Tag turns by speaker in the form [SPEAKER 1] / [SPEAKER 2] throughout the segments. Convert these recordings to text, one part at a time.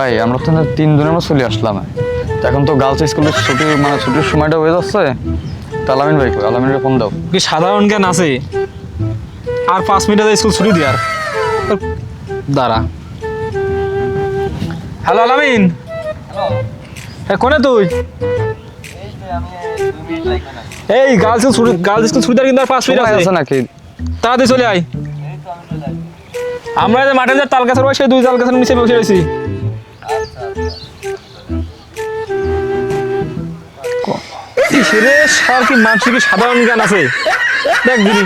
[SPEAKER 1] ভাই আমরা তো তিন দিনের মধ্যে চলে আসলাম। এখন তো গার্লস স্কুলের ছুটি মানে ছুটির সময়টা হয়ে যাচ্ছে। তো আলামিন ভাই আলামিনের ফোন দাও।
[SPEAKER 2] কি সাধারণ জ্ঞান আছে? আর পাঁচ মিনিটে স্কুল ছুটি দেওয়ার। দাঁড়া। হ্যালো আলামিন। হ্যাঁ কোনে তুই? এই গার্লস স্কুল ছুটি গার্লস স্কুল ছুটি দেওয়ার কিন্তু আর পাঁচ মিনিট আছে।
[SPEAKER 1] আছে নাকি?
[SPEAKER 2] তাড়াতাড়ি চলে আয়। আমরা যে মাঠে যে তাল গাছের বসে দুই তাল গাছের নিচে বসে রয়েছি। রে সার কি মানুষের কি সাধারণ জ্ঞান আছে? দেখ দিদি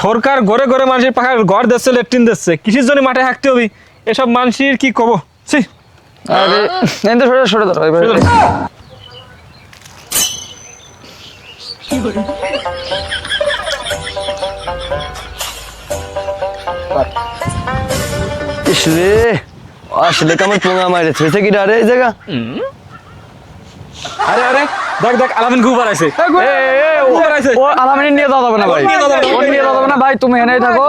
[SPEAKER 2] সরকার ঘরে ঘরে মানুষের পাখা ঘর দিচ্ছে লেট্রিন দিচ্ছে। কৃষির জন্য মাঠে হাঁকতে হবে? এসব মানুষের কি কব? ছি।
[SPEAKER 1] আরে এনতে সরে সরে দাও
[SPEAKER 3] আসলে কেমন পোঙা মারে থুইছে কি ডারে এই জায়গা?
[SPEAKER 2] আরে আরে দেখ দেখ আলামিন খুব বাড়াইছে। ও
[SPEAKER 1] ও আলামিনের নিয়ে যাওয়া যাবে না ভাই। ওর নিয়ে যাওয়া যাবে না ভাই তুমি এখানেই থাকো।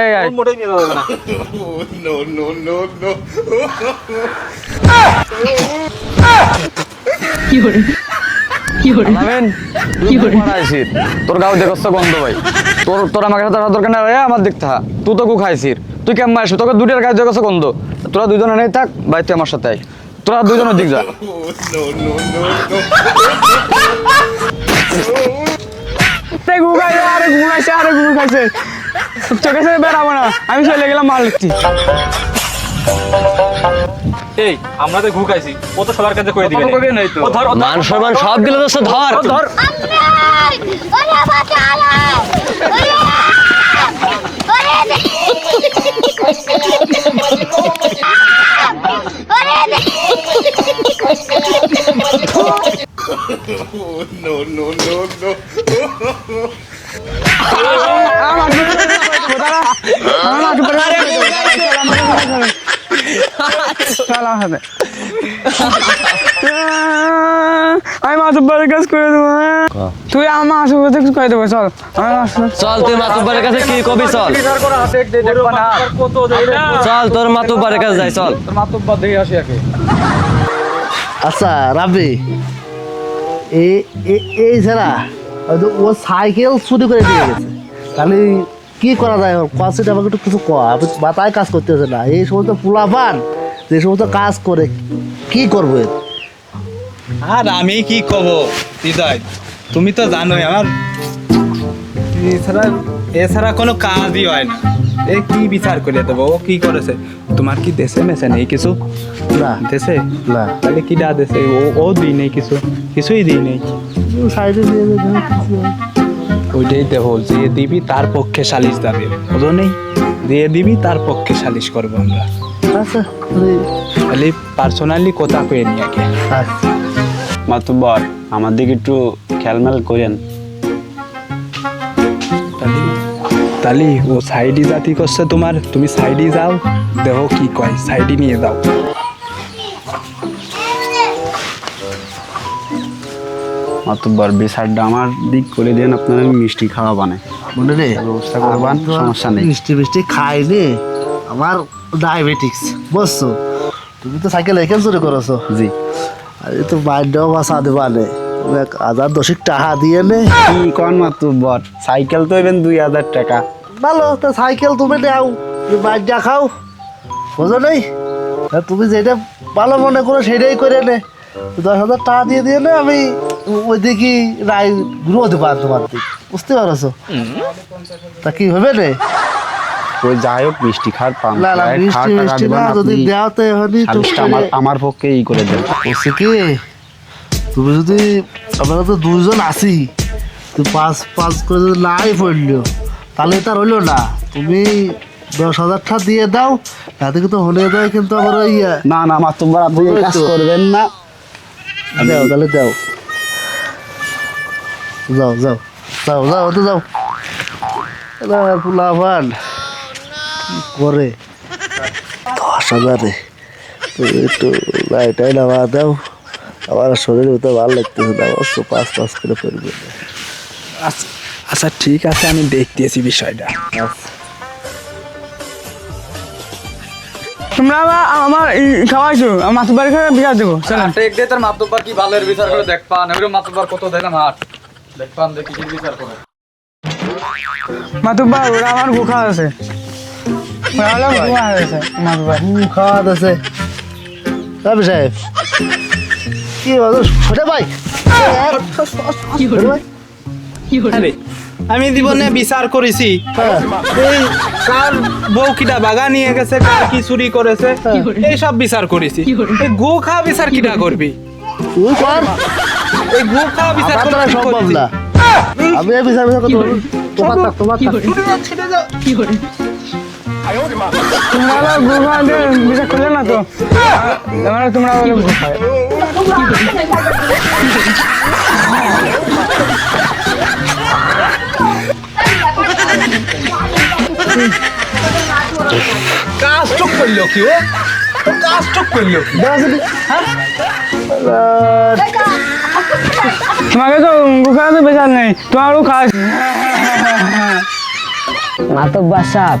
[SPEAKER 1] এই এই।
[SPEAKER 2] মোটেই নিয়ে যাওয়া যাবে না
[SPEAKER 1] আলামিন তুই তো পড়াইছিস তোর গাও দেখছ গন্ধ ভাই। তোর তোর আমার কাছে দরকার না রে আমার দেখতে হা তুই তো কু খাইছিস। তুই কেমন আসবি তোকে দুটার গায়ে দেখছ গন্ধ। তোরা দুজন নেই থাক ভাই তুই আমার সাথে আয়। তোরা দুজনের দিক যা। আরে আরে খাইছে। চোখে সাথে বেড়াবো না আমি চলে গেলাম মাল লিখছি
[SPEAKER 2] এই আমরা তো ঘু খাইছি ও তো সবার কাছে দিবে। ও ধর
[SPEAKER 3] মান সম্মান সব গেল ধর।
[SPEAKER 1] ধর
[SPEAKER 4] ওরে বাঁচালে ওরে ওরে ওরে
[SPEAKER 1] আমি মাসুব্বারের কাজ করে দেবো? তুই আমার মাসুব্বার কাজ করে দেবো চল।
[SPEAKER 3] চল তুই মাতুব্বারের কাছে কি কবি চল। চল তোর মাতুব্বারের কাছে যাই চল।
[SPEAKER 1] মাতুব্বার দেখে আসি আগে।
[SPEAKER 5] আচ্ছা রাবি এই এ- এই ছাড়া হয়তো ও সাইকেল চুরি করে দিয়ে গেছে। তাহলে কি করা যায়? ওর কষ্ট আমাকে একটু কিছু আমি মাথায় কাজ করতেছে না। এই সমস্ত পোলাপান যে সমস্ত কাজ করে কি করব এর?
[SPEAKER 6] আর আমি কি কব হৃদয় তুমি তো জানোই আমার। এছাড়া এছাড়া কোনো কাজই হয় না। এ কি বিচার করে দেবো? ও কি করেছে? তোমার কি দেশে মেশে নেই কিছু?
[SPEAKER 5] না।
[SPEAKER 6] দেশে?
[SPEAKER 5] না।
[SPEAKER 6] তাহলে কি ডা দেশে? ও ও দিই নেই কিছু? কিছুই দিই নেই।
[SPEAKER 5] সাইডে দিয়ে।
[SPEAKER 6] ওইটাই দেহ যে দিবি তার পক্ষে সালিশ দাবি। বুঝো নেই? দিয়ে দিবি তার পক্ষে সালিশ করব আমরা।
[SPEAKER 5] আচ্ছা
[SPEAKER 6] খালি পার্সোনালি কথা কয়ে নিয়ে আগে
[SPEAKER 5] আচ্ছা।
[SPEAKER 7] মাতুব্বর আমার দিকে একটু খেলমেল করেন।
[SPEAKER 6] তালি ও সাইডি জাতি করছে তোমার তুমি সাইডি যাও দেহ কি কয় সাইডি নিয়ে যাও।
[SPEAKER 7] মাতুব্বর বিচারটা আমার দিক করে দেন আপনার মিষ্টি খাওয়া বানাই
[SPEAKER 5] মনে রে
[SPEAKER 7] ব্যবস্থা করবান সমস্যা নেই।
[SPEAKER 5] মিষ্টি মিষ্টি খাইনি আমার ডায়াবেটিক্স বুঝছ? তুমি তো সাইকেল এখানে চুরি করেছ।
[SPEAKER 7] জি।
[SPEAKER 5] আর তো মাইন্ডও বাসা দেবা নে তুমি এক হাজার দশিক টাকা দিয়ে নে।
[SPEAKER 7] কি কন মাতুব্বর সাইকেল তো এবেন দুই হাজার টাকা।
[SPEAKER 5] ভালো তো সাইকেল তুমি নাও তুমি মাইন্ডটা খাও। বুঝো নেই? তুমি যেটা ভালো মনে করো সেটাই করে নে। দশ হাজার টাকা দিয়ে দিয়ে নে আমি ওই দিকে রায় ঘুরো দেবো আর তোমার দিক। বুঝতে পারছ? তা কি হবে রে
[SPEAKER 7] ওই যাই হোক মিষ্টি খাওয়ার পান।
[SPEAKER 5] না না মিষ্টি মিষ্টি না যদি দেওয়াতে হয়নি তো
[SPEAKER 7] আমার পক্ষে ই করে
[SPEAKER 5] বলছে কি? তুমি যদি আমরা তো দুজন আছি তুই পাঁচ পাঁচ করে যদি নাই পড়ল তাহলে তার হইল না। তুমি দশ হাজার টাকা দিয়ে দাও তাতে কিন্তু হলে দেয় কিন্তু আবার ওই
[SPEAKER 7] না না মাতুব্বর আপনি কাজ করবেন না।
[SPEAKER 5] দাও তাহলে দাও। যাও যাও যাও যাও তো যাও। ফুলাফান করে? দশ হাজারে। একটু লাইটাই নামা দাও আমার শরীরের ভিতরে ভালো লাগতেছে না অবশ্য পাঁচ পাঁচ করে পড়বে
[SPEAKER 6] আচ্ছা আচ্ছা ঠিক আছে আমি দেখতেছি বিষয়টা
[SPEAKER 8] তোমরা আমার আমার খাওয়াইছো মাছ বাড়ি করে বিয়া দেবো
[SPEAKER 1] টেক দে তোর মাতব্বার কি ভালের বিচার করে দেখ পান এগুলো মাতব্বার কত দেয় না হাট দেখ পান দেখি কি বিচার করে
[SPEAKER 8] মাতুব্বা ওরা আমার গুখা আছে ওরা হলো গুহা আছে
[SPEAKER 5] সাহেব কি বলো? ছোট ভাই। ছোট ভাই।
[SPEAKER 6] আরে, আমি জীবনে বিচার করেছি।
[SPEAKER 5] হ্যাঁ।
[SPEAKER 6] এই কার বউ কিটা বাগা নিয়ে গেছে কার কি চুরি করেছে এই সব বিচার করেছি। এই গু খাওয়া বিচার কিটা করবি?
[SPEAKER 5] তুই কর
[SPEAKER 6] এই গু খাওয়া বিচার করে কি
[SPEAKER 5] সম্ভব না। আমি বিচার বিচার করতে পারব। না। তোমার থাক তোমার থাক
[SPEAKER 8] তোমরা গুহা দিয়ে বিচার করলে না তো? তোমরা তোমরা হলো গুহা
[SPEAKER 6] কাজ চুপ করল কি ও? কাজ চুপ করল?
[SPEAKER 8] তোমাকে তো গুহা তো বেচার নেই। তোমারও খাস
[SPEAKER 9] মাতব্বার সাপ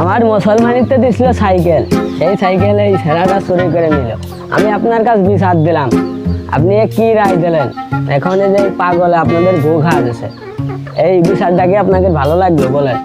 [SPEAKER 9] আমার মুসলমানিতে দিছিল সাইকেল। সেই সাইকেল এই ছেঁড়াটা চুরি করে নিল। আমি আপনার কাছে বিচার দিলাম। আপনি কি রায় দিলেন? এখন এই যে পাগলে আপনাদের গো ঘাস আছে এই বিচারটা কি আপনাকে ভালো লাগবে বলেন?